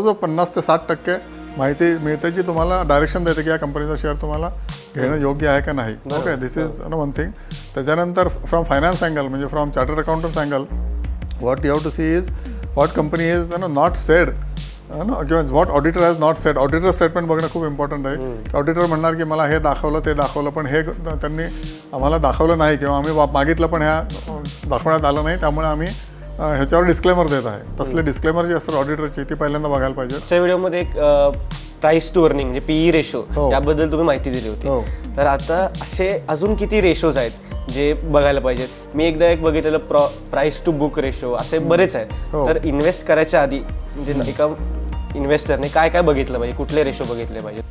जवळजवळ पन्नास ते साठ टक्के माहिती मिळते जी तुम्हाला डायरेक्शन देते की या कंपनीचा शेअर तुम्हाला घेणं योग्य आहे का नाही. Okay this is one thing त्याच्यानंतर फ्रॉम फायनान्स अँगल म्हणजे from chartered accountant angle what you have to see is what company is no not said no किंवा what auditor has not said auditor statement बघणं खूप important आहे. Auditor म्हणणार की मला हे दाखवलं ते दाखवलं पण हे त्यांनी आम्हाला दाखवलं नाही किंवा आम्ही मागितलं पण ह्या दाखवण्यात आलं नाही त्यामुळे आम्ही ह्याच्यावर डिस्क्लेमर देत आहे. तसले डिस्क्लेमर जी असतात ऑडिटरची ती पहिल्यांदा बघायला पाहिजे. आजच्या व्हिडिओमध्ये एक प्राइस टू अर्निंग म्हणजे पीई रेशो हो. याबद्दल तुम्ही माहिती दिली हो. होती तर आता असे अजून किती रेशोज आहेत जे बघायला पाहिजेत? मी एकदा एक बघितलेलं pro price to book ratio असे बरेच आहेत. हो. तर इन्व्हेस्ट करायच्या आधी म्हणजे एका इन्व्हेस्टरने काय काय बघितलं पाहिजे? कुठले रेशो बघितले पाहिजे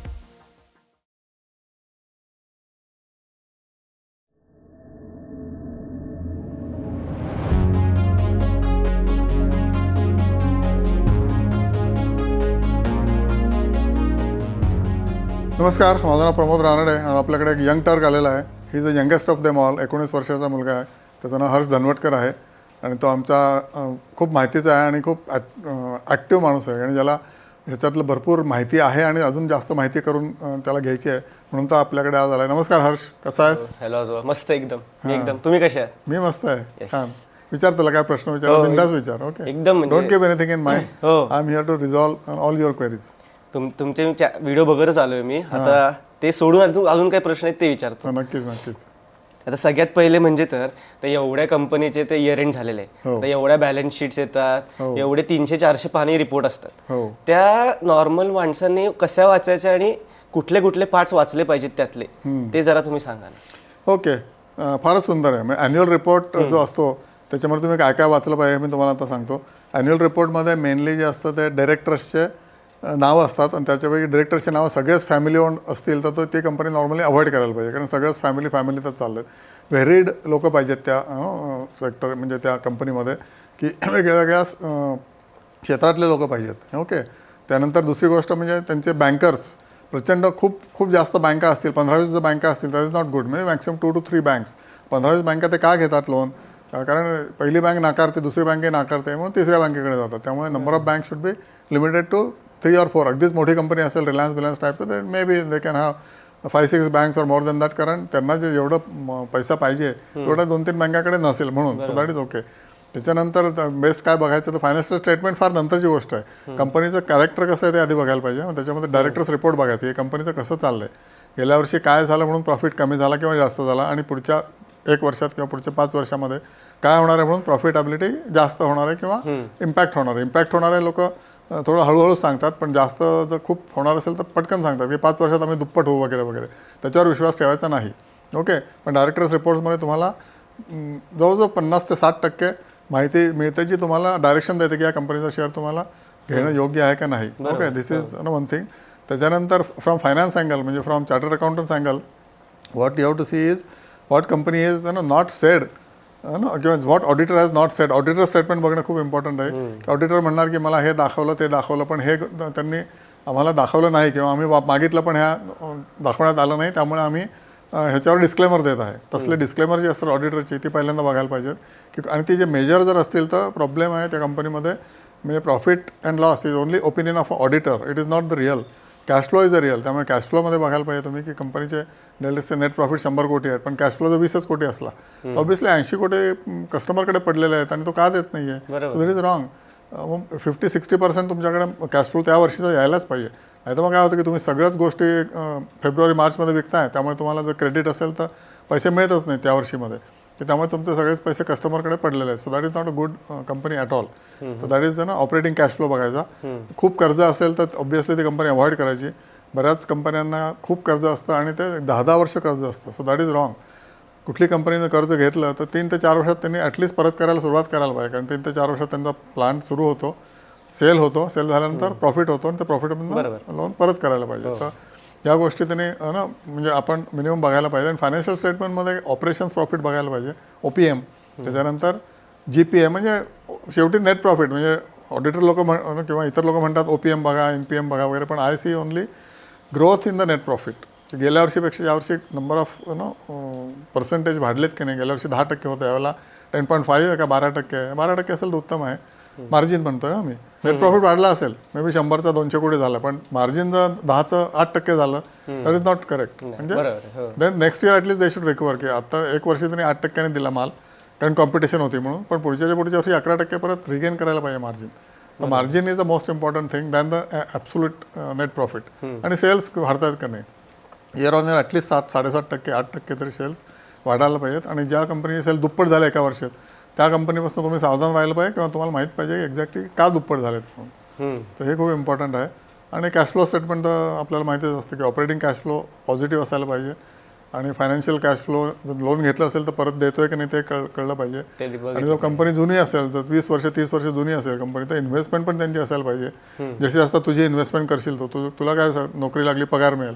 नमस्कार माझं नाव प्रमोद रानडे. आणि आपल्याकडे एक यंग टर्क आलेला आहे. He is a youngest of them all एकोणीस वर्षाचा मुलगा आहे. त्याचं नाव हर्ष धनवटकर आहे. आणि तो आमचा खूप माहितीचा आहे आणि खूप ॲक्टिव्ह माणूस आहे. आणि ज्याला ह्याच्यातलं भरपूर माहिती आहे आणि अजून जास्त माहिती करून त्याला घ्यायची आहे. म्हणून तो आपल्याकडे आज आला नमस्कार हर्ष. कसा आहेस? हॅलो मस्त एकदम. एकदम. तुम्ही कसे आहात? मी मस्त आहे. छान. विचार तुला काय प्रश्न विचार हो, बिंदास विचार. ओके एकदम don't give anything in mind हो. I am here to resolve all your queries तुम तुमचे व्हिडिओ बघतच आलोय मी. आता ते सोडून अजून अजून काही प्रश्न आहेत ते विचारतो. नक्कीच नक्कीच. आता सगळ्यात पहिले म्हणजे तर ते एवढ्या कंपनीचे ते इयर एंड झालेले आहे हो. तर एवढ्या बॅलन्स शीट्स येतात एवढे तीनशे चारशे पाणी रिपोर्ट असतात. हो. त्या नॉर्मल माणसांनी कशा वाचायच्या आणि कुठले कुठले पार्ट्स वाचले पाहिजेत त्यातले ते जरा तुम्ही सांगा ना. ओके. अं, फारच सुंदर आहे. म्हणजे ॲन्युअल रिपोर्ट जो असतो त्याच्यामध्ये तुम्ही काय काय वाचलं पाहिजे मी तुम्हाला आता सांगतो. ॲन्युअल रिपोर्टमध्ये मेनली जे असतं ते डायरेक्टर्सचे नावं असतात आणि त्याच्यापैकी डिरेक्टरचे नावं सगळेच फॅमिली ओन असतील तर तो ते कंपनी नॉर्मली अवॉइड करायला पाहिजे. कारण सगळंच फॅमिली फॅमिलीतच चाललं आहे व्हेरीड लोक पाहिजेत त्या सेक्टर म्हणजे त्या कंपनीमध्ये की वेगळ्या वेगळ्या क्षेत्रातले लोक पाहिजेत. ओके त्यानंतर दुसरी गोष्ट म्हणजे त्यांचे बँकर्स प्रचंड खूप खूप जास्त बँका असतील. पंधरावीस जर बँका असतील दॅट इज नॉट गुड म्हणजे maximum two two three banks पंधरावीस बँका ते का घेतात लोन कारण पहिली बँक नाकारते दुसरी बँके नाकारते म्हणून तिसऱ्या बँकेकडे जातात. त्यामुळे number of bank should be limited to three or four अगदीच मोठी कंपनी असेल रिलायन्स बिलायन्स टाईप तर may be they can have five six banks or more than that कारण त्यांना जे जेवढं म, पैसा पाहिजे तेवढं दोन तीन बँकाकडे नसेल म्हणून. सो दॅट इज ओके त्याच्यानंतर बेस्ट काय बघायचं तर फायनान्शियल स्टेटमेंट फार नंतरची गोष्ट आहे. कंपनीचं कॅरेक्टर कसं आहे ते आधी बघायला पाहिजे त्याच्यामध्ये डायरेक्टर्स रिपोर्ट बघायचं हे कंपनीचं कसं चाललं आहे गेल्या वर्षी काय झालं म्हणून प्रॉफिट कमी झाला किंवा जास्त झाला आणि पुढच्या एक वर्षात किंवा पुढच्या पाच वर्षामध्ये काय होणार आहे म्हणून प्रॉफिटेबिलिटी जास्त होणार आहे किंवा इम्पॅक्ट होणार आहे. इम्पॅक्ट होणारे लोक थोडं हळूहळू सांगतात पण जास्त जर खूप होणार असेल तर पटकन सांगतात. की पाच वर्षात आम्ही दुप्पट होऊ वगैरे वगैरे. त्याच्यावर विश्वास ठेवायचा नाही. ओके? पण डायरेक्टर्स रिपोर्ट्समध्ये तुम्हाला जवळजवळ पन्नास ते साठ टक्के माहिती मिळते जी तुम्हाला डायरेक्शन देते की या कंपनीचा शेअर तुम्हाला घेणं योग्य आहे का नाही. Okay? This is one thing त्याच्यानंतर फ्रॉम फायनान्स अँगल म्हणजे from chartered accountant angle what you have to see is what company is no not said no किंवा what auditor has not said auditor statement बघणं खूप important आहे. की auditor म्हणणार की मला हे दाखवलं ते दाखवलं पण हे त्यांनी आम्हाला दाखवलं नाही किंवा आम्ही वा- मागितलं पण ह्या दाखवण्यात आलं नाही. त्यामुळे आम्ही ह्याच्यावर डिस्क्लेमर देत आहे. तसले डिस्क्लेमर जे असतात ऑडिटरची ती पहिल्यांदा बघायला पाहिजेत. की आणि ती जे मेजर जर असतील तर प्रॉब्लेम आहे त्या कंपनीमध्ये म्हणजे profit and loss is only opinion of auditor it is not the real cash flow is a real त्यामुळे कॅश फ्लोमध्ये बघायला पाहिजे तुम्ही की कंपनीचे डेलिसचे नेट प्रॉफिट शंभर कोटी आहेत पण कॅश फ्लो जर वीसच कोटी असला तर ऑब्विसली ऐंशी कोटी कस्टमरकडे पडलेले आहेत आणि तो का देत नाही आहे. So that is wrong fifty sixty percent तुमच्याकडे कॅश फ्लो त्या वर्षीचा यायलाच पाहिजे. नाही तर मग काय होतं की तुम्ही सगळ्याच गोष्टी फेब्रुवारी मार्चमध्ये विकताय त्यामुळे तुम्हाला जर क्रेडिट असेल तर पैसे मिळतच नाही त्या वर्षीमध्ये. तर त्यामुळे तुमचे सगळेच पैसे कस्टमरकडे पडलेले आहेत. So that is not a good company at all तर दॅट इज ना ऑपरेटिंग कॅश फ्लो बघायचा. खूप कर्ज असेल तर ऑब्विसली ती कंपनी अवॉइड करायची. बऱ्याच कंपन्यांना खूप कर्ज असतं आणि ते दहा दहा वर्ष कर्ज असतं. सो दॅट इज रॉंग कुठली कंपनीनं कर्ज घेतलं तर तीन ते चार वर्षात त्यांनी ॲटलिस्ट परत करायला सुरुवात करायला पाहिजे. कारण तीन ते चार वर्षात त्यांचा प्लांट सुरू होतो सेल होतो. सेल झाल्यानंतर प्रॉफिट होतो आणि ते प्रॉफिट लोन परत करायला पाहिजे. तर या गोष्टी त्यांनी ना म्हणजे आपण मिनिमम बघायला पाहिजे. आणि फायनान्शियल स्टेटमेंटमध्ये ऑपरेशन्स प्रॉफिट बघायला पाहिजे. ओ पी एम त्याच्यानंतर जी पी एम म्हणजे शेवटी नेट प्रॉफिट म्हणजे ऑडिटर लोक म्हण किंवा इतर लोक म्हणतात ओ पी एम बघा एन पी एम बघा वगैरे पण I see only growth in the net profit गेल्या वर्षीपेक्षा यावर्षी नंबर ऑफ नो पर्सेंटेज वाढलेत की नाही? गेल्या वर्षी दहा टक्के होतं. यावेळेला टेन पॉईंट फाईव्ह आहे का? बारा टक्के आहे. बारा टक्के असेल तर उत्तम आहे. मार्जिन म्हणतोय हा मी. नेट प्रॉफिट वाढला असेल मे बी शंभरचा दोनशे कोटी झाला पण मार्जिन जर दहाचं आठ टक्के झालं तर इज नॉट करेक्ट म्हणजे then next year at least they should recover की आता एक वर्षी त्यांनी आठ टक्क्याने दिला माल कारण कॉम्पिटिशन होती म्हणून. पण पुढच्या पुढच्या वर्षी अकरा टक्के परत रिगेन करायला पाहिजे मार्जिन तर margin is the most important thing than the absolute net profit आणि सेल्स वाढतात का नाही? इयर ऑन इयर ॲटलीस्ट सात साडेसात टक्के आठ टक्के तरी सेल्स वाढायला पाहिजेत. आणि ज्या कंपनीचे सेल दुप्पट झाले एका वर्षात त्या कंपनीपासून तुम्ही सावधान राहिलं पाहिजे किंवा तुम्हाला माहीत पाहिजे एक्झॅक्टली का दुप्पट झालेत म्हणून. तर हे खूप इम्पॉर्टंट आहे. आणि कॅश फ्लो स्टेटमेंट तर आपल्याला माहितीच असतं की ऑपरेटिंग कॅश फ्लो पॉझिटिव्ह असायला पाहिजे. आणि फायनान्शियल कॅश फ्लो जर लोन घेतलं असेल तर परत देतोय की नाही ते कळ कळलं पाहिजे. आणि जर कंपनी जुनी असेल तर वीस वर्ष तीस वर्ष जुनी असेल कंपनी तर इन्व्हेस्टमेंट पण त्यांची असायला पाहिजे. जशी असता तुझी इन्व्हेस्टमेंट करशील तो तुला काय नोकरी लागली पगार मिळेल.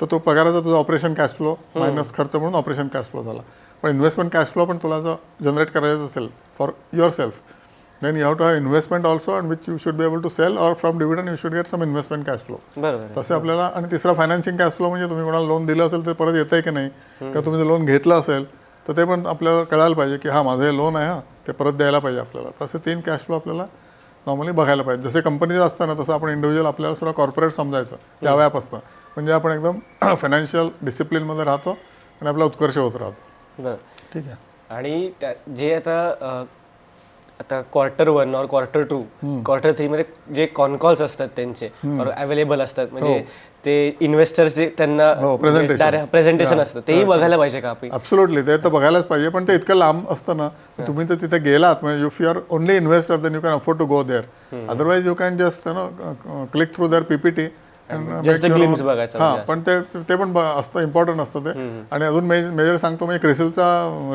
तर तो पगाराचा तुझा ऑपरेशन कॅश फ्लो मायनस खर्च म्हणून ऑपरेशन कॅश फ्लो झाला. पण इन्व्हेस्टमेंट कॅश फ्लो पण तुला जर जनरेट करायचं असेल for yourself have to have investment also and which you should be able to sell or from dividend you should get some investment cash flow. बरोबर आहे. तसे आपल्याला आणि तिसरा फायनान्शिंग कॅश फ्लो म्हणजे तुम्ही कोणाला लोन दिलं असेल ते परत येत आहे की नाही किंवा तुम्ही जर लोन घेतलं असेल तर ते पण आपल्याला कळायला पाहिजे की हा माझं हे लोन आहे हा ते परत द्यायला पाहिजे आपल्याला. तसे तीन कॅश फ्लो आपल्याला नॉर्मली बघायला पाहिजे. जसे कंपनीचं असतं ना तसं आपण इंडिव्हिज्युअल आपल्याला सुद्धा कॉर्पोरेट समजायचं या व्याप असतं म्हणजे आपण एकदम फायनान्शियल डिसिप्लिनमध्ये राहतो आणि आपला उत्कर्ष होत राहतो. ठीक आहे. आणि त्या जे आता आता क्वार्टर वन और क्वार्टर टू क्वार्टर थ्री मध्ये जे कॉन्कॉल्स असतात त्यांचे अवेलेबल असतात. म्हणजे ते इन्व्हेस्टर्स जे त्यांना हो, presentation. प्रेझेंटेशन असतं तेही बघायला पाहिजे का आपण ॲब्सोल्युटली ते तर बघायलाच पाहिजे पण ते इतकं लांब असतं ना तुम्ही तर तिथे गेलात म्हणजे if you are only investor then you can afford to go there otherwise you can just no click through their PPT Just a glimpse बघायचं हां पण ते ते पण ब- असतं इम्पॉर्टंट असतं ते. आणि अजून मेजर सांगतो म्हणजे क्रिसिलचा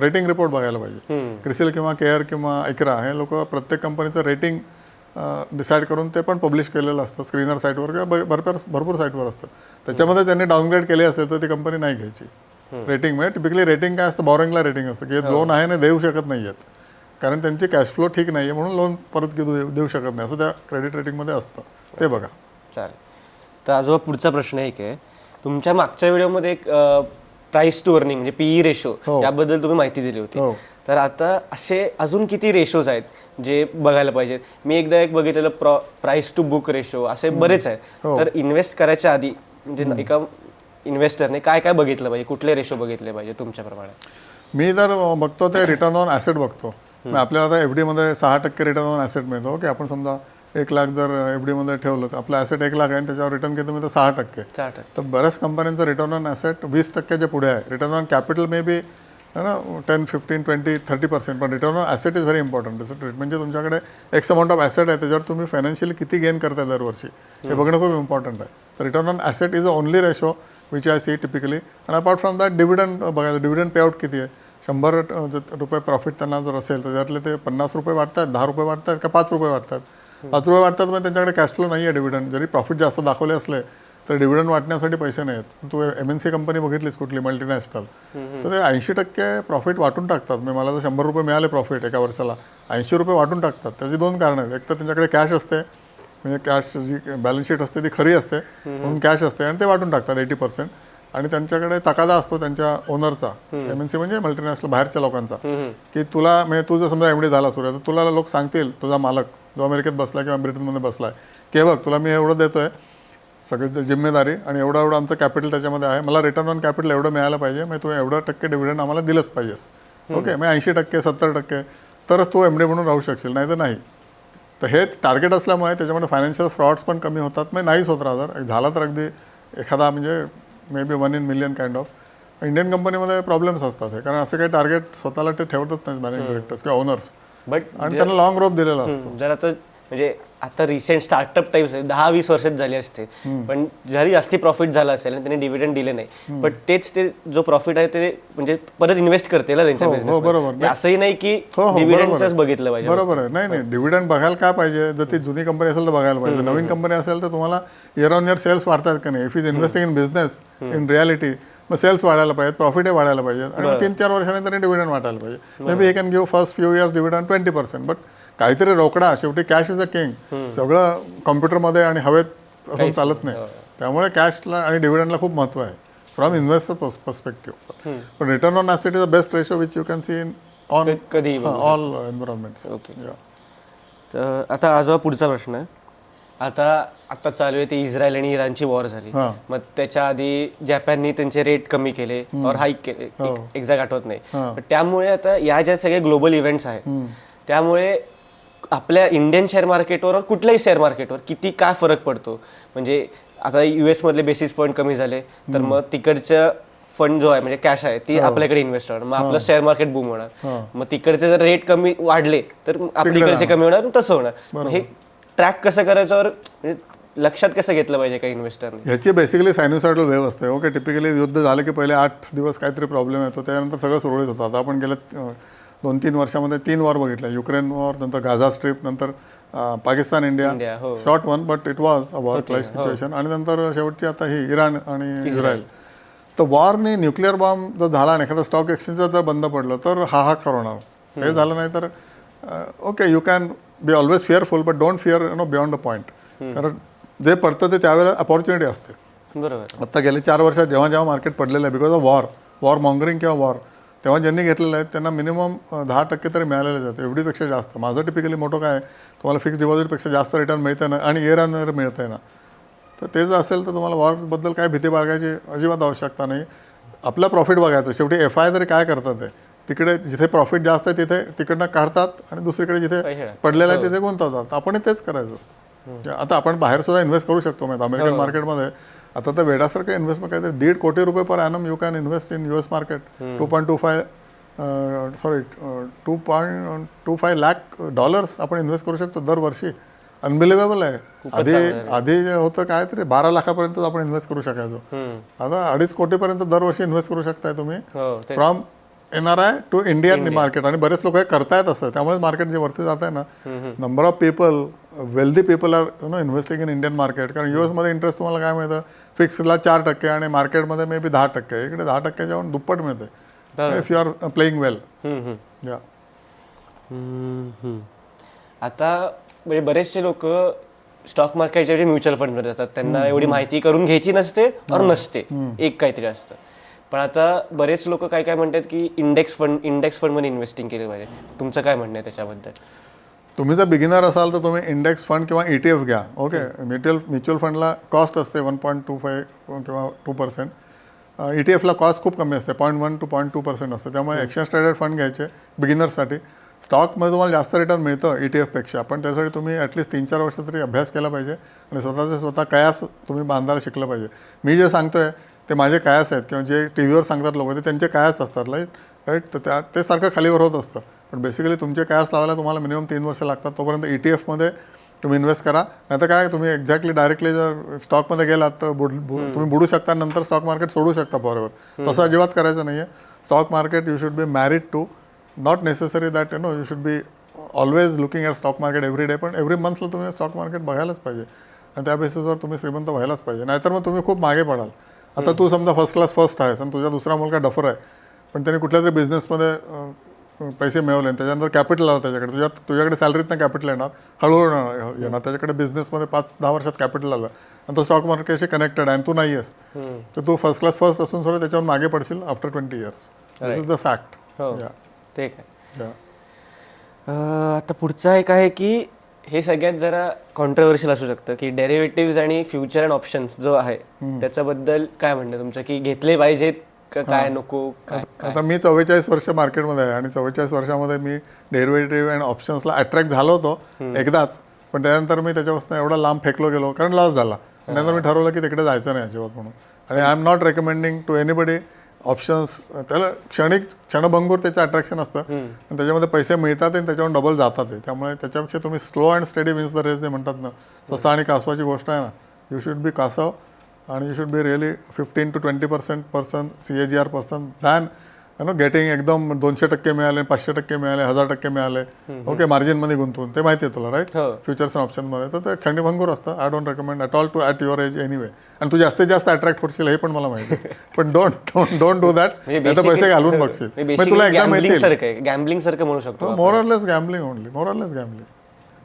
रेटिंग रिपोर्ट बघायला पाहिजे. क्रिसिल किंवा केअर किंवा ऐकरा हे लोक प्रत्येक कंपनीचं रेटिंग डिसाईड करून ते पण पब्लिश केलेलं असतं. स्क्रीनर साईटवर किंवा भरपूर भरपूर साईटवर असतं. त्याच्यामध्ये त्यांनी डाऊनग्रेड केले असेल तर ती कंपनी नाही घ्यायची. रेटिंग म्हणजे टिपिकली रेटिंग काय असतं? बॉरिंगला रेटिंग असतं की लोन आहे ना देऊ शकत नाही आहेत. कारण त्यांची कॅश फ्लो ठीक नाही आहे म्हणून लोन परत देऊ देऊ शकत नाही. असं त्या क्रेडिट रेटिंगमध्ये असतं. ते बघा. चालेल. तर आजोबा पुढचा प्रश्न एक आहे. तुमच्या मागच्या व्हिडिओमध्ये एक प्राइस टू अर्निंग म्हणजे पीई रेशो हो. याबद्दल तुम्ही माहिती दिली होती. हो. तर आता असे अजून किती रेशोज आहेत? जे बघायला पाहिजेत मी एकदा एक बघितलेलं pro price to book ratio असे बरेच आहेत. हो. तर इन्व्हेस्ट करायच्या आधी म्हणजे एका इन्व्हेस्टरने काय काय बघितलं पाहिजे? कुठले रेशो बघितले पाहिजे तुमच्याप्रमाणे? मी जर बघतो ते रिटर्न ऑन ॲसेट बघतो. आपल्याला आता एफ डीमध्ये सहा टक्के रिटर्न ऑन ॲसेट मिळतो. की आपण समजा एक लाख जर एफ डीमध्ये ठेवलं तर आपलं ॲसेट एक लाख आहे आणि त्याच्यावर रिटर्न किती मिळतं? सहा टक्के. तर बऱ्याच कंपन्यांचं रिटर्न ऑन ॲसेट वीस टक्क्याच्या पुढे आहे. Return on capital may be ना ten fifteen twenty thirty percent पण return on asset is very important जसं म्हणजे तुमच्याकडे एक्स अमाऊंट ऑफ ॲसेट आहे त्याच्यावर तुम्ही फायनान्शियली किती गेन करताय दरवर्षी? हे बघणं खूप इम्पॉर्टंट आहे. तर return on asset is a only ratio which I see typically आणि अपार्ट फ्रॉम दॅट डिव्हिडंड बघायचं डिव्हिडंड पेआउट किती आहे? शंभर रुपये प्रॉफिट त्यांना जर असेल तर त्यातले ते पन्नास रुपये वाटतात दहा रुपये वाटतात का पाच रुपये वाटतात पाच रुपये वाटतात पण त्यांच्याकडे कॅश फ्लो नाही आहे डिव्हिडंड जरी प्रॉफिट जास्त दाखवले असले तर डिव्हिडंड वाटण्यासाठी पैसे नाही आहेत तू एम एन सी कंपनी बघितलीस कुठली? मल्टीनॅशनल तर ते ऐंशी टक्के प्रॉफिट वाटून टाकतात. म्हणजे मला जर शंभर रुपये मिळाले प्रॉफिट एका वर्षाला. ऐंशी रुपये वाटून टाकतात. त्याची दोन कारणं आहेत. एक तर त्यांच्याकडे कॅश असते. म्हणजे कॅश जी बॅलन्स शीट असते ती खरी असते. म्हणून कॅश असते आणि ते वाटून टाकतात एटी पर्सेंट आणि त्यांच्याकडे तकादा असतो त्यांच्या ओनरचा एम एन सी म्हणजे मल्टीनॅशनल बाहेरच्या लोकांचा. की तुला म्हणजे तू जर समजा एमडी झाला सूर्य तर तुला लोक सांगतील तुझा मालक जो अमेरिकेत बसलाय किंवा ब्रिटनमध्ये बसलाय की बघ तुला मी एवढं देतोय सगळी जी- जिम्मेदारी आणि एवढं एवढं आमचं कॅपिटल त्याच्यामध्ये आहे. मला रिटर्न ऑन कॅपिटल एवढं मिळालं पाहिजे. मग तू एवढं टक्के डिव्हिडंड आम्हाला दिलंच पाहिजेस ओके मग ऐंशी टक्के सत्तर टक्के तरच तू एमडी म्हणून राहू शकशील नाही तर नाही. तर हे टार्गेट असल्यामुळे त्याच्यामध्ये फायनान्शियल फ्रॉड्स पण कमी होतात. मग नाहीच होत जर झाला तर अगदी एखादा म्हणजे may be one in million kind of Indian कंपनीमध्ये प्रॉब्लेम्स असतात हे. कारण असं काही टार्गेट स्वतःला ते ठेवतच नाही मॅनेजिंग डिरेक्टर्स किंवा ओनर्स बट आणि त्यांना लॉंग रोप दिलेला असतो. जर आता म्हणजे आता रिसेंट स्टार्टअप टाईप्स आहे दहा वीस वर्षात झाली असते. पण जरी जास्ती प्रॉफिट झालं असेल आणि त्यांनी डिव्हिडंड दिले नाही पण तेच ते जो प्रॉफिट आहे ते म्हणजे परत इन्व्हेस्ट करते ना त्यांच्या हो, हो, बिझनेस बरोबर. असंही नाही की हो हो डिव्हिडंडच. बघितलं पाहिजे. बरोबर आहे. नाही नाही. डिव्हिडंड बघायला काय पाहिजे? जर ती जुनी कंपनी असेल तर बघायला पाहिजे. नवीन कंपनी असेल तर तुम्हाला इयर ऑन इयर सेल्स वाढतात का नाही? If is investing in business in reality मग सेल्स वाढायला पाहिजेत प्रॉफिटही वाढायला पाहिजेत. आणि तीन चार वर्षांनी त्यांनी डिव्हिडंड वाटायला पाहिजे. May be he can give first few years dividend twenty percent but काहीतरी रोकडा शेवटी कॅश इज अ किंग सगळं कॉम्प्युटरमध्ये आणि हवेत असून चालत नाही. त्यामुळे कॅशला आणि डिव्हिडंडला खूप महत्त्व आहे. फ्रॉम इन्व्हेस्टर पर्स्पेक्टिव्ह पण return on asset is a best ratio which you can see in on कधी ऑल एन्व्हायरमेंट्स Okay. तर आता आजोबा पुढचा प्रश्न आहे आता आता चालू आहे ते इस्रायल आणि इराणची वॉर झाली. हा. मग त्याच्या आधी जपाननी त्यांचे रेट कमी केले और हाईक केले. एक्झॅक्ट आठवत नाही. हा. त्यामुळे आता या ज्या सगळे ग्लोबल इव्हेंट्स आहेत त्यामुळे आपल्या इंडियन शेअर मार्केटवर कुठल्याही शेअर मार्केटवर किती काय फरक पडतो? म्हणजे आता युएस मधले बेसिस पॉईंट कमी झाले तर मग तिकडचं फंड जो आहे म्हणजे कॅश आहे ती आपल्याकडे इन्व्हेस्ट होणार. मग आपलं शेअर मार्केट बूम होणार. मग तिकडचे जर रेट कमी वाढले तर आपल्या इकडचे कमी होणार तसं होणार. हे ट्रॅक कसं करायचं म्हणजे लक्षात कसं घेतलं पाहिजे काही इन्व्हेस्टरने ह्याची बेसिकली सायन्युसायडल वेव्ह असते ओके टिपिकली युद्ध झालं की पहिले आठ दिवस काहीतरी प्रॉब्लेम येतो त्यानंतर सगळं सुरळीत होतं. आता आपण गेल्या दोन तीन वर्षामध्ये तीन वॉर बघितलं युक्रेन वॉर नंतर गाझा स्ट्रीप नंतर अं, पाकिस्तान इंडिया हो. Short one but it was a war crisis situation आणि नंतर शेवटची आता ही इराण आणि इस्रायल. तर वॉरने न्यूक्लिअर बॉम्ब जर झाला आणि एखादा स्टॉक एक्सचेंज जर बंद पडलं तर हाहाकार होणार. ते झालं नाही तर okay you can be always fearful but don't fear you know beyond the point कारण जे पडतं ते त्यावेळेला अपॉर्च्युनिटी असते. बरोबर. आत्ता गेले चार वर्षात जेव्हा जेव्हा मार्केट पडलेलं आहे because of war war mongering किंवा वॉर तेव्हा ज्यांनी घेतलेलं आहे त्यांना मिनिमम दहा टक्के तरी मिळालेलं जातं. एवढीपेक्षा जास्त. माझं टिपिकली मोठं काय आहे, तुम्हाला फिक्स डिपॉझिटपेक्षा जास्त रिटर्न मिळतं ना आणि इयर अन इयर मिळतंय ना. तर ते जर असेल तर तुम्हाला वॉरबद्दल काय भीती बाळगायची अजिबात आवश्यकता नाही. आपलं प्रॉफिट बघायचं. शेवटी एफ आय तरी काय करतात ते? तिकडे जिथे प्रॉफिट जास्त आहे तिथे तिकडनं काढतात आणि दुसरीकडे जिथे. पडलेलं आहे तिथे गुंतवतात. आपण तेच करायचं असतं. आता आपण बाहेर सुद्धा इन्व्हेस्ट करू शकतो. माहिती अमेरिकन मार्केटमध्ये आता तर वेडासारखं इन्व्हेस्टमेंट काहीतरी दीड कोटी रुपये per annum you can invest in US market two point two five sorry two point two five lakh dollars आपण इन्व्हेस्ट करू शकतो दरवर्षी. अनबिलिव्हेबल आहे. आधी आधी होतं काय तरी बारा लाखापर्यंत आपण इन्व्हेस्ट करू शकायचो. आता अडीच कोटीपर्यंत दरवर्षी इन्व्हेस्ट करू शकताय तुम्ही. हो from R I to Indian market आणि बरेच लोक हे करतायत असं. त्यामुळे मार्केट जे वरती जात आहे ना number of people wealthy people are you know investing in Indian market कारण US मध्ये इंटरेस्ट तुम्हाला काय मिळतं? फिक्सला चार टक्के आणि मार्केटमध्ये मे बी दहा टक्के. इकडे दहा टक्क्याच्या दुप्पट मिळते if you are playing well. Yeah. आता म्हणजे बरेचसे लोक स्टॉक मार्केटचे जे म्युच्युअल फंडमध्ये जातात. त्यांना एवढी माहिती करून घ्यायची नसते और नसते. एक काहीतरी असतं. पण आता बरेच लोक काय काय म्हणतात की इंडेक्स फंड इंडेक्स फंडमध्ये इन्व्हेस्टिंग केली पाहिजे. तुमचं काय म्हणणं आहे त्याच्याबद्दल? तुम्ही जर बिगिनर असाल तर तुम्ही इंडेक्स फंड किंवा ई टी एफ घ्या. ओके म्युच्युअल म्युच्युअल फंडला कॉस्ट असते वन पॉईंट टू फाय किंवा टू पर्सेंट ई टी एफला कॉस्ट खूप कमी असते point one two point two percent असते. त्यामुळे एक्सचेंज ट्रेडेड फंड घ्यायचे बिगिनर्ससाठी स्टॉकमध्ये तुम्हाला जास्त रिटर्न मिळतं ई टी एफपेक्षा पण त्यासाठी तुम्ही ॲटलिस्ट तीन चार वर्ष तरी अभ्यास केला पाहिजे आणि स्वतःचे स्वतः कयास तुम्ही बांधायला शिकलं पाहिजे. मी जे सांगतोय ते माझे कयास आहेत किंवा जे टी व्हीवर सांगतात लोक ते त्यांचे कयास असतात लाईक राईट तर त्या ते सारखं खालीवर होत असतं. पण बेसिकली तुमचे कयास लावायला तुम्हाला मिनिमम तीन वर्ष लागतात तोपर्यंत ई टी एफमध्ये तुम्ही इन्व्हेस्ट करा. नाही तर काय तुम्ही एक्झॅक्टली डायरेक्टली जर स्टॉकमध्ये गेलात तर बुड तुम्ही बुडू शकता नंतर स्टॉक मार्केट सोडू शकता बरोबर तसं अजिबात करायचं नाही आहे stock market you should be married to not necessary that you know you should be always looking at stock market every day पण एव्हरी मंथला तुम्ही स्टॉक मार्केट बघायलाच पाहिजे. आणि त्या बेसिसवर तुम्ही श्रीमंत व्हायलाच पाहिजे. नाहीतर मग तुम्ही खूप मागे पडाल. आता तू समजा फर्स्ट क्लास फर्स्ट आहेस आणि तुझा दुसरा मुलगा डफर आहे पण त्याने कुठल्या तरी बिझनेसमध्ये पैसे मिळवले आणि त्याच्यानंतर कॅपिटल आलं त्याच्याकडे. तुझ्या तुझ्याकडे सॅलरीतनं कॅपिटल येणार हळूहळू येणार- त्याच्याकडे बिझनेसमध्ये पाच दहा वर्षात कॅपिटल आलं आणि तो स्टॉक मार्केटशी कनेक्टेड आहे आणि तू नाही आहेस तर तू फर्स्ट क्लास फर्स्ट असून सुद्धा त्याच्यावर मागे पडशील after twenty years this is the fact हो. या अं, आता पुढचा एक आहे की हे सगळ्यात जरा कॉन्ट्रोवर्शियल असू शकतं की डेरिव्हेटिव्ह आणि फ्युचर अँड ऑप्शन्स जो आहे त्याच्याबद्दल काय म्हणणं? तुमचं की घेतले पाहिजेत का काय नको? काय आता मी चव्वेचाळीस वर्ष मार्केटमध्ये आहे आणि चव्वेचाळीस वर्षामध्ये मी डेरिव्हेटिव्ह अँड ऑप्शन्सला अट्रॅक्ट झालो होतो एकदाच. पण त्यानंतर मी त्याच्यापासून एवढा लांब फेकलो गेलो कारण लॉस झाला. आणि नंतर मी ठरवलं की तिकडे जायचं नाही अजिबात म्हणून. आणि I am not recommending to anybody options त्याला क्षणिक क्षणभंगूर त्याचं अट्रॅक्शन असतं. आणि त्याच्यामध्ये पैसे मिळतात आणि त्याच्यावर डबल जातात त्यामुळे त्याच्यापेक्षा तुम्ही slow and steady wins the race जे म्हणतात ना ससा आणि कासवाची गोष्ट आहे ना यू शुड बी कासव आणि you should be really fifteen to twenty percent percent C A G R percent than no getting एकदम दोनशे टक्के मिळाले पाचशे टक्के मिळाले हजार टक्के मिळाले. ओके मार्जिनमध्ये गुंतवून. ते माहिती आहे तुला राईट. फ्युचर्स अँड ऑप्शनमध्ये तर ते क्षणभंगूर असतं. I don't recommend at all to at your age anyway आणि तू जास्तीत जास्त अट्रॅक्ट होशील हे पण मला माहिती पण don't don't don't do that पैसे घालून बघशील. तुला एकदा आहे. गॅम्बलिंग सारखं म्हणू शकतो more or less gambling only more or less gambling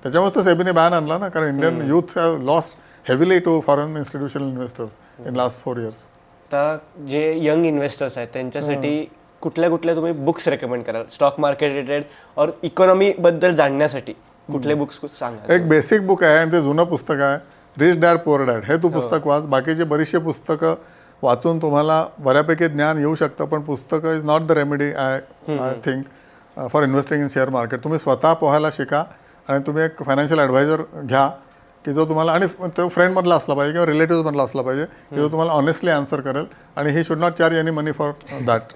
त्याच्यामुळे तर सेबीने बॅन आणला ना कारण Indian youth have lost heavily to foreign institutional investors in last four years आता जे यंग इन्व्हेस्टर्स आहेत त्यांच्यासाठी कुठल्या कुठल्या तुम्ही बुक्स रेकमेंड कराल? स्टॉक मार्केट रिलेटेड और इकॉनॉमी बद्दल जाणण्यासाठी कुठले बुक्स सांगा एक बेसिक बुक आहे आणि ते जुनं पुस्तक आहे. रिच डॅड पुअर डॅड हे तू पुस्तक वाच. बाकीचे बरीचसे पुस्तकं वाचून तुम्हाला बऱ्यापैकी ज्ञान येऊ शकतं पण पुस्तकं is not the remedy I I think for investing in share market तुम्ही स्वतः पोहायला शिका आणि तुम्ही एक फायनान्शियल ॲडवायझर घ्या की जो तुम्हाला आणि तो फ्रेंडमधला असला पाहिजे किंवा रिलेटिव्हमधला असला पाहिजे की जो तुम्हाला ऑनेस्टली आन्सर करेल. आणि he should not charge any money for that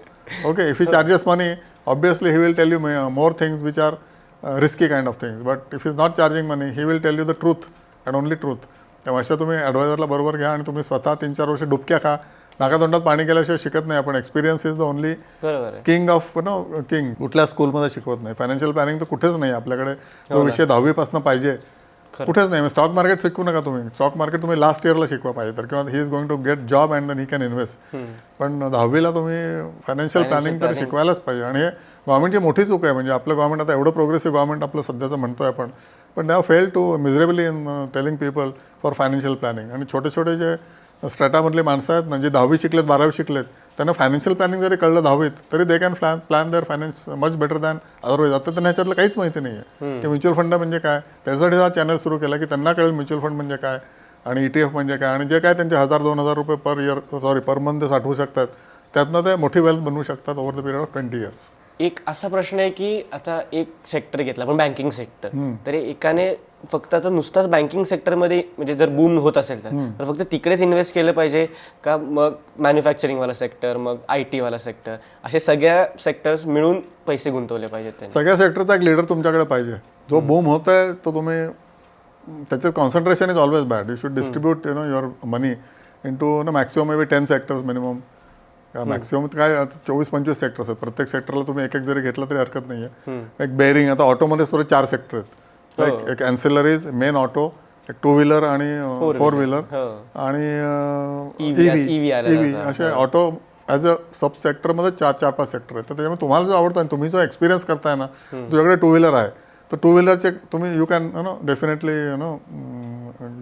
okay if he charges money obviously he will tell you more things which are risky kind of things but if is not charging money he will tell you the truth and only truth तेव्हा अशा तुम्ही ॲडवायझरला बरोबर घ्या आणि तुम्ही स्वतः तीन चार वर्ष डुबक्या खा. नाकातोंडात पाणी गेल्याशिवाय शिकत नाही आपण. एक्सपिरियन्स इज द ओनली बरोबर आहे. किंग ऑफ नो किंग कुठल्या स्कूलमध्ये शिकवत नाही. फायनान्शियल प्लॅनिंग तर कुठेच नाही आपल्याकडे. तो विषय दहावीपासून पाहिजे. कुठेच नाही स्टॉक मार्केट शिकू नका तुम्ही. स्टॉक मार्केट तुम्ही लास्ट इयरला शिकवा पाहिजे तर किंवा he is going to get job and then he can invest पण दहावीला तुम्ही फायनान्शियल प्लॅनिंग तर शिकवायलाच पाहिजे. आणि हे गव्हर्नमेंटची मोठी चूक आहे म्हणजे आपलं गव्हर्नमेंट आता एवढं प्रोग्रेसिव्ह गव्हर्नमेंट आपलं सध्याचं म्हणतोय आपण पण they've fail to miserably in telling people for financial planning आणि छोटे छोटे जे स्ट्रॅटामधले माणसं आहेत ना जे दहावी शिकलेत बारावी शिकलेत. त्यांना फायनान्शियल प्लॅनिंग जरी कळलं दहावीत तरी they can plan plan their finance much better than otherwise आता त्यांना ह्याच्यातलं काहीच माहिती नाही आहे की म्युच्युअल फंड म्हणजे काय? त्याच्यासाठी हा चॅनल सुरू केला की त्यांना कळेल म्युच्युअल फंड म्हणजे काय आणि ई टी एफ म्हणजे काय. आणि जे काय त्यांचे हजार दोन हजार रुपये per year sorry per month साठवू शकतात. त्यातनं ते मोठी वेल्थ बनवू शकतात over the period of twenty years एक असा प्रश्न आहे की आता एक सेक्टर घेतला आपण बँकिंग सेक्टर तर एकाने फक्त आता नुसताच बँकिंग सेक्टरमध्ये म्हणजे जर बूम होत असेल तर फक्त तिकडेच इन्व्हेस्ट केलं पाहिजे का मग मॅन्युफॅक्चरिंग वाला सेक्टर मग आय टी वाला सेक्टर असे सगळ्या सेक्टर्स मिळून पैसे गुंतवले पाहिजेत सगळ्या सेक्टरचा एक लीडर तुमच्याकडे पाहिजे. जो बूम होत आहे तो तुम्ही त्याचं concentration is always bad you should distribute you know your money into no maximum may be ten sectors minimum maximum काय चोवीस पंचवीस सेक्टर्स आहेत. प्रत्येक सेक्टरला तुम्ही एक एक जरी घेतलं तरी हरकत नाही आहे एक बेरिंग आता ऑटोमध्ये सुद्धा चार सेक्टर आहेत. लाईक एक अँसिलरीज मेन ऑटो एक टू व्हीलर आणि फोर व्हीलर हो. आणि EV ईव्ही आलेला ईव्ही असे ऑटो ॲज अ सब सेक्टरमध्ये चार चार पाच सेक्टर आहेत. तर त्याच्यामुळे तुम्हाला जो आवडतो आणि तुम्ही जो एक्सपिरियन्स करताय ना तुझ्याकडे टू व्हीलर आहे. तर टू व्हीलरचे तुम्ही you can you know definitely you know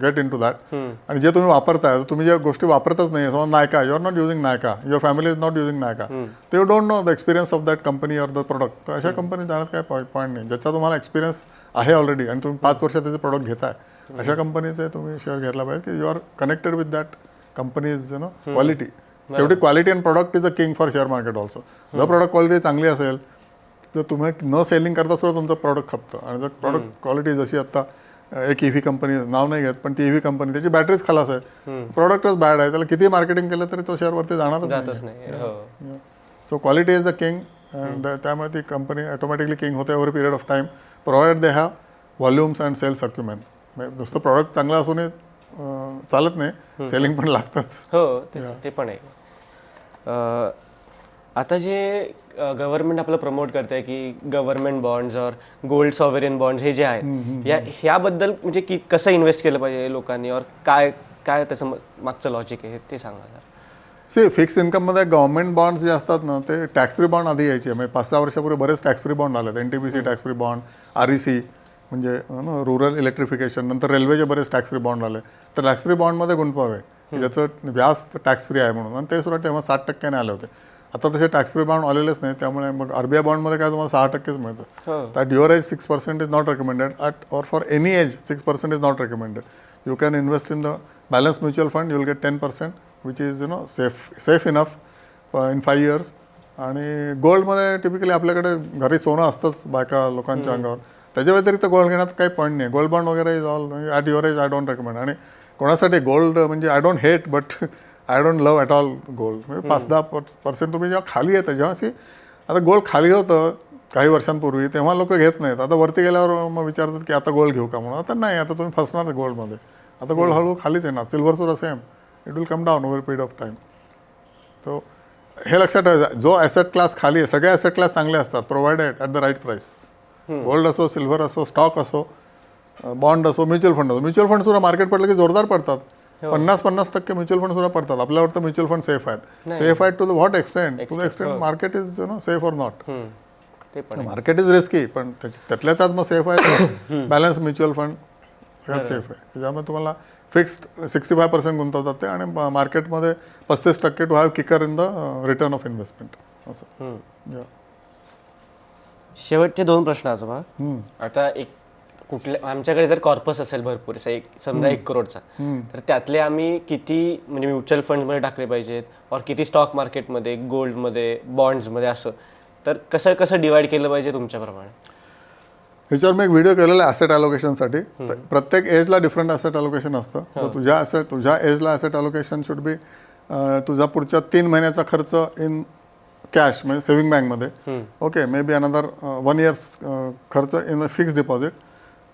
get into that आणि जे तुम्ही वापरताय तुम्ही ज्या गोष्टी वापरतच नाही समजा Nykaa you are not using Nykaa your family is not using Nykaa. तर you don't know the experience of that company or the product तर अशा कंपनीत जाण्यात काय पॉईंट नाही. ज्याचा तुम्हाला एक्सपिरियन्स आहे ऑलरेडी आणि तुम्ही पाच वर्षात त्याचे प्रोडक्ट घेताय अशा कंपनीचे तुम्ही शेअर घ्यायला पाहिजे की you are connected with that companies you know quality शेवटी quality and product is a king for share market also जर प्रॉडक्ट क्वालिटी चांगली असेल तर तुम्ही न सेलिंग करता सुद्धा तुमचं प्रॉडक्ट खपतं. आणि जर प्रॉडक्ट क्वालिटी जशी आता अ, एक ईव्ही कंपनी नाव नाही घेत पण ती ईव्ही कंपनी त्याची बॅटरीज खलास आहे. प्रॉडक्टच बॅड आहे त्याला किती मार्केटिंग केलं तरी तो शेअरवरती जाणारच नाही. हो. So quality is the king and त्यामुळे ती कंपनी ऑटोमॅटिकली किंग होते over period of time provide they have volumes and sales अक्युमेंट नुसतं प्रॉडक्ट चांगलं असूनही चालत नाही सेलिंग पण लागतंच. हो ते पण आहे. आता जे गव्हर्नमेंट आपलं प्रमोट करते की गव्हर्नमेंट बॉन्ड्स और गोल्ड सॉव्हरेन बॉन्ड्स हे जे आहेत या ह्याबद्दल म्हणजे की कसं इन्व्हेस्ट केलं पाहिजे लोकांनी और काय काय त्याचं मागचं लॉजिक आहे ते सांगा जरा. सी फिक्स इन्कममध्ये गव्हर्नमेंट बॉन्ड्स जे असतात ना ते टॅक्स फ्री बॉन्ड आधी यायचे. म्हणजे पाच सहा वर्षापूर्वी बरेच टॅक्स फ्री बॉन्ड आले N T P C tax free bond R E C म्हणजे रुरल इलेक्ट्रिफिकेशन नंतर रेल्वेचे बरेच टॅक्स फ्री बॉन्ड आले. तर टॅक्स फ्री बॉन्डमध्ये गुंतवावे. की ज्याचं व्याज टॅक्स फ्री आहे म्हणून. आणि ते सुद्धा तेव्हा साठ टक्क्याने आले होते. आता तसे टॅक्स फ्री बॉन्ड आलेलेच नाही त्यामुळे मग आरबीआय बॉन्डमध्ये काय तुम्हाला सहा टक्केच मिळतं. तर your age six percent is not recommended at or for any age six percent is not recommended you can invest in the balance mutual fund you will get ten percent which is you know safe safe enough in five years आणि गोल्डमध्ये typically आपल्याकडे घरी सोनं असतंच बायका लोकांच्या अंगावर. त्याच्या व्यतिरिक्त गोल्ड घेण्यात काही पॉईंट नाही. गोल्ड बॉन्ड वगैरे is all at your age I don't recommend आणि कोणासाठी गोल्ड म्हणजे I don't hate but I don't love at all gold म्हणजे पाच दहा पर्सेंट तुम्ही जेव्हा खाली येतं जेव्हा अशी आता गोल्ड खाली होतं काही वर्षांपूर्वी तेव्हा लोक घेत नाहीत. आता वरती गेल्यावर मग विचारतात की आता गोल्ड घेऊ का म्हणून? आता नाही आता तुम्ही फसणार गोल्डमध्ये आता गोल्ड हळूहळू खालीच येणार. सिल्वर सुद्धा same it will come down over period of time तो हे लक्षात ठेवायचं जो ॲसेट क्लास खाली आहे सगळे ॲसेट क्लास चांगले असतात provided at the right price gold असो सिल्वर असो स्टॉक असो बॉन्ड असो म्युच्युअल फंड असो. म्युच्युअल फंड सुद्धा मार्केट पडलं की जोरदार पडतात. पन्नास पन्नास टक्के म्युच्युअल फंड सुद्धा पडतात. आपल्याला वाटतं म्युच्युअल फंड सेफ आहेत. सेफ आहेत to the what extent to the extent market is you know safe or not hmm. ते पण मार्केट इज रिस्की पण त्याच्या- त्यातल्या त्यात मग सेफ आहे. बॅलन्स म्युच्युअल फंड सगळ्यात सेफ आहे. त्याच्यामुळे तुम्हाला फिक्स्ड सिक्स्टी फाय पर्सेंट गुंतवतात ते आणि मार्केटमध्ये पस्तीस टक्के to have kicker in the return of investment असं. शेवटचे दोन प्रश्न आजोबा. आता एक कुठल्या आमच्याकडे जर कॉर्पस असेल भरपूर असं एक समजा एक करोडचा तर त्यातले आम्ही किती म्हणजे म्युच्युअल फंडमध्ये टाकले पाहिजेत और किती स्टॉक मार्केटमध्ये गोल्डमध्ये बॉन्ड्समध्ये असं. तर कसं कसं डिवाइड केलं पाहिजे तुमच्याप्रमाणे ह्याच्यावर मी एक व्हिडिओ केलेला आहे ॲसेट अलोकेशनसाठी प्रत्येक एजला डिफरंट ॲसेट अलोकेशन असतं. तर तुझ्या ॲसेट तुझ्या एजला ॲसेट अलोकेशन शुड बी तुझा पुढच्या तीन महिन्याचा खर्च इन कॅश म्हणजे सेव्हिंग बँकमध्ये okay maybe another one years खर्च in a fix deposit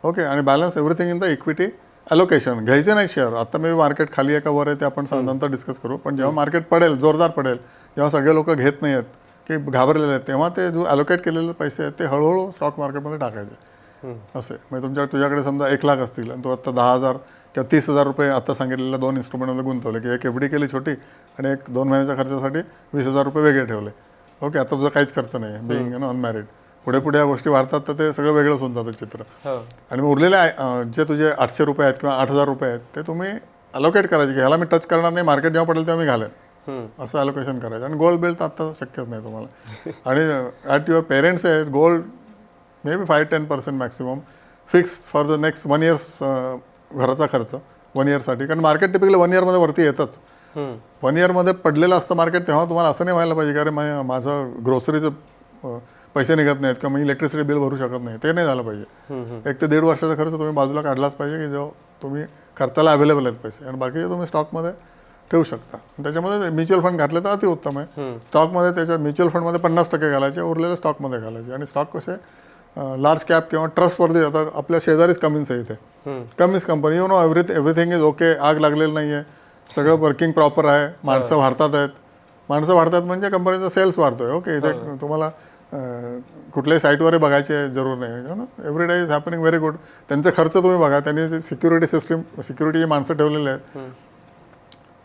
okay आणि balance everything in the equity allocation घ्यायचे नाही शेअर आता मे मार्केट खाली आहे का वर आहे ते आपण सा- नंतर डिस्कस करू. पण जेव्हा मार्केट पडेल जोरदार पडेल जेव्हा सगळे लोक घेत नाही आहेत की घाबरलेले आहेत तेव्हा ते जो अलोकेट केलेले पैसे आहेत ते हळूहळू स्टॉक मार्केटमध्ये टाकायचे. असे. म्हणजे तुमच्या तुझ्याकडे समजा एक लाख असतील आणि तू आता दहा हजार किंवा तीस हजार रुपये आता सांगितलेल्या दोन इन्स्ट्रुमेंटमध्ये गुंतवले की एक एफ डी केली छोटी आणि एक दोन महिन्याच्या खर्चासाठी वीस हजार रुपये वेगळे ठेवले. ओके आता तुझा काहीच खर्च नाही बिईंग यू अनमॅरिड पुढे पुढे या गोष्टी वाढतात तर ते सगळं वेगळंच होऊन जातं चित्र. हो. आणि मग उरलेले जे तुझे आठशे रुपये आहेत किंवा आठ हजार रुपये आहेत ते तुम्ही अलोकेट करायचे की ह्याला मी टच करणार नाही मार्केट जेव्हा पडेल तेव्हा मी घालेन. असं अलोकेशन करायचं. आणि गोल्ड बिल्ड तर आता शक्यच नाही तुम्हाला. आणि ॲट युअर पेरेंट्स आहेत gold maybe five ten percent maximum fix for the next one years घराचा खर्च वन इयरसाठी कारण मार्केट टिपिकली वन इयरमध्ये वरती येतच. वन इयरमध्ये पडलेलं असतं मार्केट तेव्हा तुम्हाला असं नाही व्हायला पाहिजे की अरे मा- माझं ग्रोसरीचं पैसे निघत नाहीत किंवा मी इलेक्ट्रिसिटी बिल भरू शकत नाही ते नाही झालं पाहिजे. एक ते दीड वर्षाचा खर्च तुम्ही बाजूला काढलाच पाहिजे की जो तुम्ही खर्चाला अवेलेबल आहेत पैसे. आणि बाकीचे तुम्ही स्टॉकमध्ये ठेवू शकता. त्याच्यामध्ये म्युच्युअल फंड घातले तर अतिउत्तम आहे. स्टॉकमध्ये त्याच्या म्युच्युअल फंडमध्ये पन्नास टक्के घालायचे उरलेले स्टॉकमध्ये घालायचे. आणि स्टॉक कसे लार्ज कॅप किंवा ट्रस्टवरती आता आपल्या शेजारीच कमीन्स आहे इथे. कमीच company you know every everything is okay आग लागलेलं नाही आहे सगळं वर्किंग प्रॉपर आहे. माणसं वाढतात आहेत. माणसं वाढतात म्हणजे कंपनीचा सेल्स वाढतोय. ओके इथे तुम्हाला कुठल्याही साईटवर बघायचे जरूर नाही. ना every day is happening very good त्यांचे खर्च तुम्ही बघा त्यांनी सिक्युरिटी सिस्टीम सिक्युरिटी माणसं ठेवलेले आहेत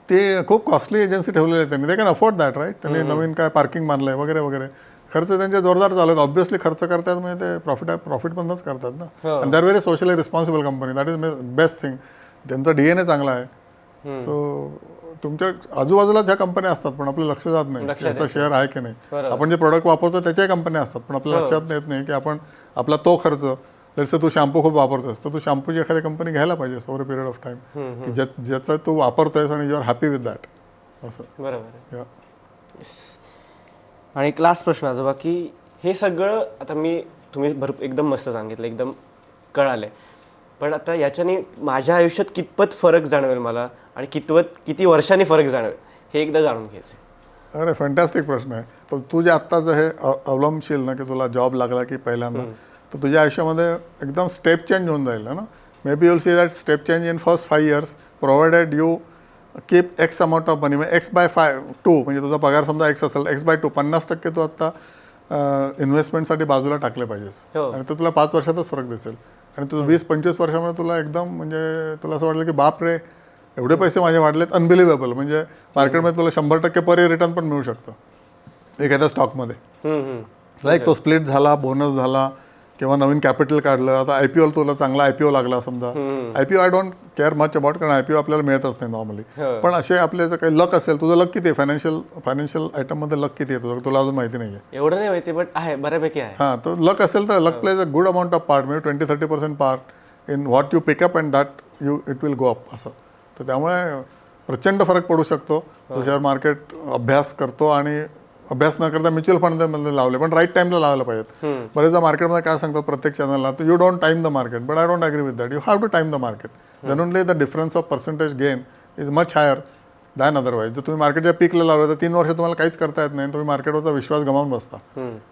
ते खूप कॉस्टली एजन्सी ठेवलेली आहे त्यांनी. ते कॅन अफोर्ड दॅट राईट त्यांनी नवीन काय पार्किंग मानलंय वगैरे वगैरे. खर्च त्यांचे जोरदार चालू आहेत. ऑब्व्हियसली खर्च करतात म्हणजे ते प्रॉफिट प्रॉफिट मधनच करतात ना. आणि that very socially responsible company that is best thing त्यांचा डीएनए चांगला आहे. सो तुमच्या आजूबाजूलाच ह्या कंपन्या असतात पण आपलं लक्ष जात नाही त्याचा शेअर आहे की नाही. आपण जे प्रोडक्ट वापरतो त्याच्याही कंपन्या असतात पण आपल्या लक्षात येत नाही की आपण आपला तो खर्च जसं तू शॅम्पू खूप वापरतोस तर तू शॅम्पूची एखादी कंपनी घ्यायला पाहिजे over a period of time की ज्या ज्याचं तू वापरतोयस आणि you are happy with that असं. बरोबर. आणि एक लास्ट प्रश्न आजोबा की हे सगळं आता मी तुम्ही भरपूर एकदम मस्त सांगितलं एकदम कळालंय. पण आता याच्याने माझ्या आयुष्यात कितपत फरक जाणवेल मला? आणि कितपत किती वर्षांनी फरक जाणवेल हे एकदा जाणून घ्यायचं अरे फॅन्टॅस्टिक प्रश्न आहे. तर तू जे आत्ताचं हे अवलंबशील ना की तुला जॉब लागला की पहिल्यांदा तर तुझ्या आयुष्यामध्ये एकदम स्टेप चेंज होऊन जाईल ना maybe you'll see that step change in first five years provided you keep X amount of money म्हणजे एक्स बाय फाय टू म्हणजे तुझा पगार समजा एक्स असेल एक्स बाय टू पन्नास टक्के तू आत्ता इन्व्हेस्टमेंटसाठी बाजूला टाकले पाहिजेस. हो. आणि तो तुला पाच वर्षातच फरक दिसेल. आणि तुझं वीस पंचवीस वर्षामध्ये तुला एकदम म्हणजे तुला असं वाटलं की बाप रे एवढे पैसे माझे वाढलेत अनबिलिव्हेबल म्हणजे मार्केटमध्ये तुला शंभर टक्के पर रिटर्न पण मिळू शकतं. एखाद्या स्टॉकमध्ये. लाईक तो स्प्लिट झाला बोनस झाला किंवा नवीन कॅपिटल काढलं. आता आय पी ओल तुला चांगला आय पी ओ लागला समजा. I P O I don't care much about कारण आय पी ओ आपल्याला मिळतच नाही नॉर्मली हो. पण असे आपले जर काही लक असेल तुझं लक किती आहे? फायनान्शियल फायनान्शियल आयटममध्ये लक किती आहे तुझं? तुला अजून माहिती नाही आहे एवढं नाही माहिती बट आहे बऱ्यापैकी आहे. हां तर लक असेल तर luck plays a good amount of part म्हणजे twenty thirty percent part in what you pick up and that you it will go up असं. तर त्यामुळे प्रचंड फरक पडू शकतो. तो शेअर मार्केट अभ्यास करतो आणि अभ्यास न करता म्युच्युअल फंडमध्ये लावले पण राईट टाइमला लावायला पाहिजेत. बरेचदा मार्केटमध्ये काय सांगतात प्रत्येक चॅनलला you don't time the market but I don't agree with that you have to time the market then only the difference of percentage gain is much higher than otherwise जर तुम्ही मार्केटच्या पीकला लावलं तर तीन वर्ष तुम्हाला काहीच करता येत नाही तुम्ही मार्केटवरचा विश्वास गमावून बसता.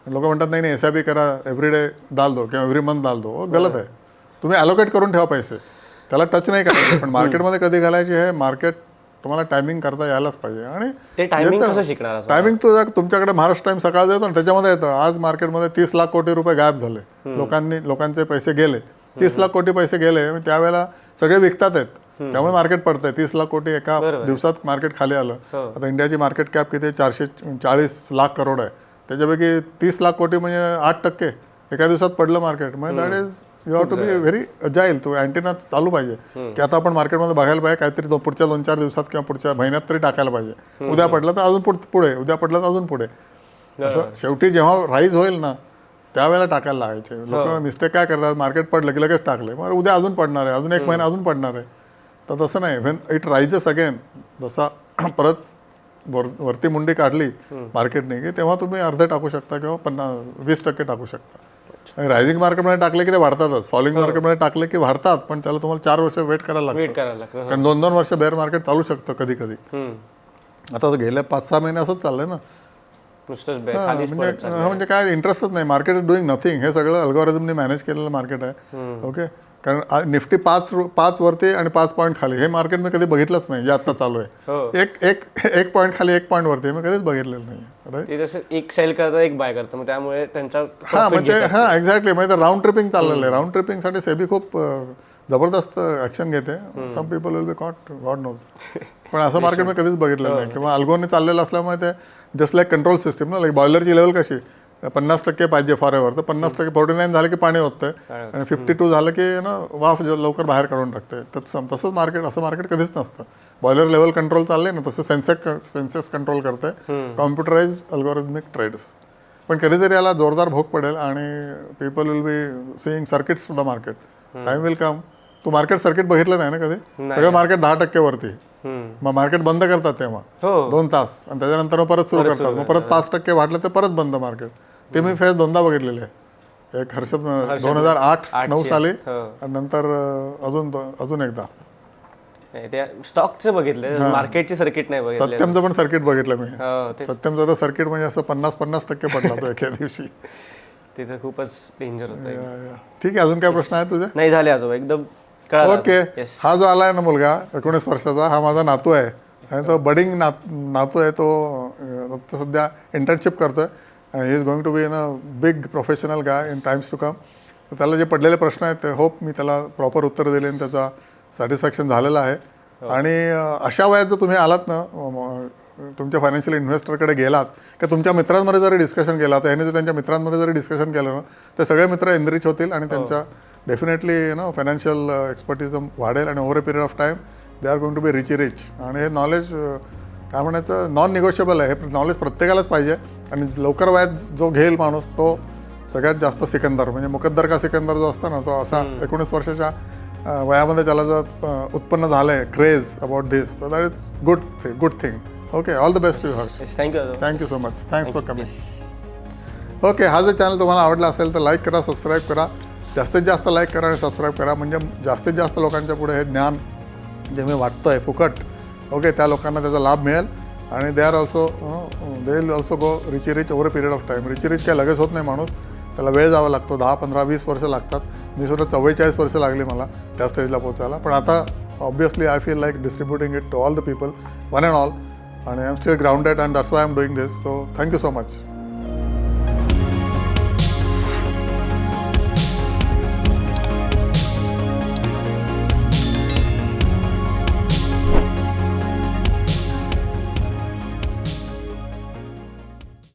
लोक म्हणतात नाही नाही एस आय पी करा एव्हरी डे दाल दो किंवा एव्हरी मंथ दाल दो. गलत आहे. तुम्ही अलोकेट करून ठेवा पैसे. त्याला टच नाही करायचे. पण मार्केटमध्ये कधी घालायचे हे मार्केट तुम्हाला टायमिंग करता यायलाच पाहिजे. आणि ते टायमिंग कसं शिकणार टायमिंग तुझ्या तुमच्याकडे महाराष्ट्र टाइम सकाळ येतो ना त्याच्यामध्ये येतं. आज मार्केटमध्ये तीस लाख कोटी रुपये गायब झाले. लोकांनी लोकांचे पैसे गेले. तीस लाख कोटी पैसे गेले. त्यावेळेला सगळे विकतात आहेत. त्यामुळे मार्केट पडतंय. तीस लाख कोटी एका दिवसात मार्केट खाली आलं. आता इंडियाची मार्केट कॅप किती? चारशे चाळीस लाख करोड आहे. त्याच्यापैकी तीस लाख कोटी म्हणजे आठ टक्के एका दिवसात पडलं मार्केट म्हणजे that is you have to be very जाईल तो अँटीना चालू पाहिजे. की आता आपण मार्केटमध्ये बघायला पाहिजे काहीतरी पुढच्या दोन चार दिवसात किंवा पुढच्या महिन्यात तरी टाकायला पाहिजे. उद्या पडलं तर अजून पुढ- उद्या पडलं तर अजून पुढे. असं शेवटी जेव्हा राईज होईल ना त्यावेळेला टाकायला लागायचे. लोक मिस्टेक काय करतात मार्केट पडलं की लगेच टाकले. मग उद्या अजून पडणार आहे अजून एक महिना अजून पडणार आहे. तर तसं नाही. व्हेन इट रायझेस अगेन जसा परत वर वरती मुंडी काढली मार्केटने की तेव्हा तुम्ही अर्धे टाकू शकता किंवा पन्नास वीस टक्के टाकू शकता. रायझिंग मार्केटमध्ये टाकले की ते वाढतातच. फॉलिंग मार्केटमध्ये टाकले की वाढतात पण त्याला तुम्हाला चार वर्ष वेट करायला लागतं. वेट करायला लागतं कारण दोन दोन वर्ष बेअर मार्केट चालू शकतं कधी कधी. आता गेल्या पाच सहा महिने असंच चाललंय ना. हा, म्हणजे हा, म्हणजे काय इंटरेस्टच नाही. मार्केट इज डुईंग नथिंग हे सगळं अल्गोरिदमने मॅनेज केलेलं मार्केट आहे. ओके कारण निफ्टी पाच पाच वरती आणि पाच पॉईंट खाली. हे मार्केट मी कधी बघितलंच नाही जे आता चालू हो. आहे एक एक एक पॉईंट खाली एक पॉईंट वरती मी कधीच बघितलेलं नाही राईट ते जसं एक सेल करतात एक बाय करतात मग त्यामुळे त्यांचा हा घेतात. हा एक्झॅक्टली म्हणजे राऊंड ट्रिपिंग चाललेलं आहे. राऊंड ट्रिपिंगसाठी सेबी खूप जबरदस्त ऍक्शन घेते. Some people will be caught God knows पण असं मार्केट मी कधीच बघितलं नाही. किंवा अल्गोने चाललेलं असल्यामुळे ते जस्ट लाईक कंट्रोल सिस्टीम ना लाईक बॉयलरची लेवल कशी? पन्नास टक्के पाहिजे फॉर एव्हर तर पन्नास टक्के फोर्टी नाईन झालं की पाणी होतंय आणि फिफ्टी टू झालं की ना वाफ लवकर बाहेर काढून टाकते तसं तसंच मार्केट असं मार्केट कधीच नसतं. बॉयलर लेवल कंट्रोल चालले ना तसं सेन्सेक सेन्सेस कंट्रोल करते कॉम्प्युटराइज अल्गोरिथमिक ट्रेड्स पण कधीतरी याला जोरदार भोग पडेल आणि people will be seeing circuits to the market time will come Tu market circuit बघितलं नाही ना कधी? सगळं मार्केट दहा टक्के वरती. मग मार्केट बंद करतात तेव्हा. हो. दोन तास. आणि त्याच्यानंतर मग परत सुरू करतात. मग परत पाच टक्के वाढलं तर परत बंद मार्केट ते मी फेस दोनदा बघितलेले आहे. एक हर्षद दोन हजार आठ नऊ साली. हो. आणि नंतर अजून अजून एकदा. त्या स्टॉकचं बघितलं. मार्केटची सर्किट नाही बघितलं सत्यमचं पण सर्किट बघितलं मी. हो सत्यमचं तर सर्किट म्हणजे असं पन्नास पन्नास टक्के पडला तो एका दिवशी. तिथं खूपच डेंजर होतं. ठीक आहे अजून काय प्रश्न आहे तुझे? नाही झाले आजोबा एकदम ओके. हा जो आलाय ना मुलगा एकोणीस वर्षाचा हा माझा नातू आहे. आणि तो बडिंग नात नातू आहे तो सध्या इंटर्नशिप करतोय. आणि he is going to be in a big professional guy in times to come तर त्याला जे पडलेले प्रश्न आहेत ते होप मी त्याला प्रॉपर उत्तर दिले आणि त्याचा सॅटिस्फॅक्शन झालेलं आहे. आणि अं, अशा वयात जर तुम्ही आलात ना तुमच्या फायनान्शियल इन्व्हेस्टरकडे गेलात का तुमच्या मित्रांमध्ये जरी डिस्कशन केला तर ह्याने जर त्यांच्या मित्रांमध्ये जरी डिस्कशन केलं ना तर सगळे मित्र एनरिच होतील आणि त्यांच्या डेफिनेटली नो फायनान्शियल एक्सपर्टिझम वाढेल आणि over a period of time they are going to be rich rich आणि हे नॉलेज काय म्हणायचं नॉन निगोशिएबल आहे. हे नॉलेज प्रत्येकालाच पाहिजे. आणि लवकर वयात जो घेईल माणूस तो सगळ्यात जास्त सिकंदर म्हणजे मुकद्दर का सिकंदर जो असतो ना तो असा एकोणीस वर्षाच्या वयामध्ये त्याला जर उत्पन्न झालं आहे craze about this so that is good thing good thing okay all the best you Harsh thank you thank you so much thanks for coming okay हा जर चॅनल तुम्हाला आवडला असेल तर लाईक करा सबस्क्राईब करा. जास्तीत जास्त लाईक करा आणि सबस्क्राईब करा. म्हणजे जास्तीत जास्त लोकांच्या पुढे हे ज्ञान जे मी वाटतोय फुकट ओके त्या लोकांना त्याचा लाभ मिळेल. आणि they are also they will also go Richie Rich over period of time Richie Rich काय लगेच होत नाही माणूस. त्याला वेळ जावा लागतो. दहा पंधरा वीस वर्ष लागतात. मी सुद्धा चव्वेचाळीस वर्ष लागली मला त्या स्टेजला पोचायला पण आता obviously I feel like distributing it to all the people one and all आणि I am still grounded and that's why am doing this so thank you so much